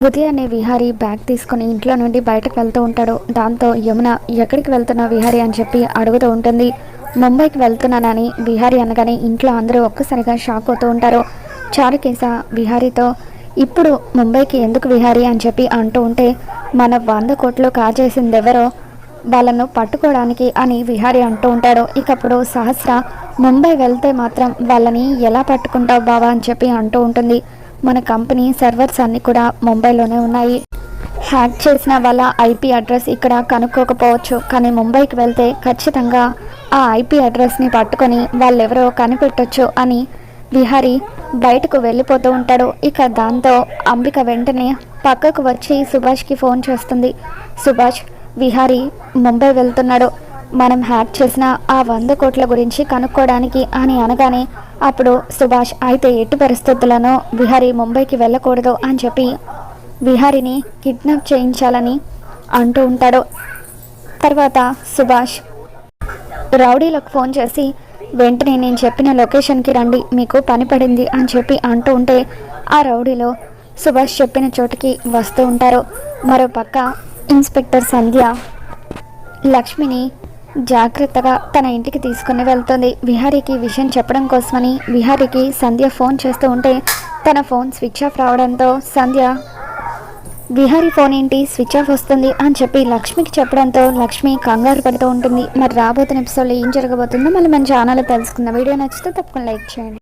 ఉదయాన్నే విహారీ బ్యాగ్ తీసుకుని ఇంట్లో నుండి బయటకు వెళ్తూ ఉంటాడు. దాంతో యమున ఎక్కడికి వెళ్తున్నా విహారీ? అని చెప్పి అడుగుతూ ఉంటుంది. ముంబైకి వెళ్తున్నానని విహారీ అనగానే ఇంట్లో అందరూ ఒక్కసారిగా షాక్ అవుతూ ఉంటారు. చారుకేస విహారీతో ఇప్పుడు ముంబైకి ఎందుకు విహారీ? అని చెప్పి అంటూ ఉంటే మన వంద కోట్లు కాజేసింది ఎవరో వాళ్ళను పట్టుకోవడానికి అని విహారీ అంటూ ఉంటాడు. ఇకప్పుడు సహస్ర ముంబై వెళ్తే మాత్రం వాళ్ళని ఎలా పట్టుకుంటావు బావా? అని చెప్పి అంటూ ఉంటుంది. మన కంపెనీ సర్వర్స్ అన్నీ కూడా ముంబైలోనే ఉన్నాయి. హ్యాక్ చేసిన వాళ్ళ ఐపీ అడ్రస్ ఇక్కడ కనుక్కోకపోవచ్చు. కానీ ముంబైకి వెళ్తే ఖచ్చితంగా ఆ ఐపీ అడ్రస్ని పట్టుకొని వాళ్ళెవరో కనిపెట్టొచ్చు అని విహారి బయటకు వెళ్ళిపోతూ ఉంటాడు. ఇక దాంతో అంబిక వెంటనే పక్కకు వచ్చి సుభాష్కి ఫోన్ చేస్తుంది. సుభాష్ విహారీ ముంబై వెళ్తున్నాడు. మనం హ్యాక్ చేసిన ఆ వంద కోట్ల గురించి కనుక్కోవడానికి అని అనగానే అప్పుడు సుభాష్ అయితే ఎట్టి పరిస్థితులను విహారీ ముంబైకి వెళ్ళకూడదు అని చెప్పి విహారిని కిడ్నాప్ చేయించాలని అంటూ ఉంటాడు. తర్వాత సుభాష్ రౌడీలకు ఫోన్ చేసి వెంటనే నేను చెప్పిన లొకేషన్కి రండి మీకు పని పడింది అని చెప్పి అంటూ ఉంటే ఆ రౌడీలో సుభాష్ చెప్పిన చోటుకి వస్తూ ఉంటారు. మరోపక్క ఇన్స్పెక్టర్ సంధ్య లక్ష్మిని జాగ్రత్తగా తన ఇంటికి తీసుకుని వెళ్తుంది. విహారీకి విషయం చెప్పడం కోసమని విహారీకి సంధ్య ఫోన్ చేస్తూ ఉంటే తన ఫోన్ స్విచ్ ఆఫ్ రావడంతో సంధ్య విహారీ ఫోన్ ఏంటి? స్విచ్ ఆఫ్ వస్తుంది అని చెప్పి లక్ష్మికి చెప్పడంతో లక్ష్మి కంగారు పడుతూ ఉంటుంది. మరి రాబోతున్న ఎపిసోడ్లో ఏం జరగబోతుందో మళ్ళీ మన ఛానల్లో తెలుసుకుందాం. వీడియో నచ్చితే తప్పకుండా లైక్ చేయండి.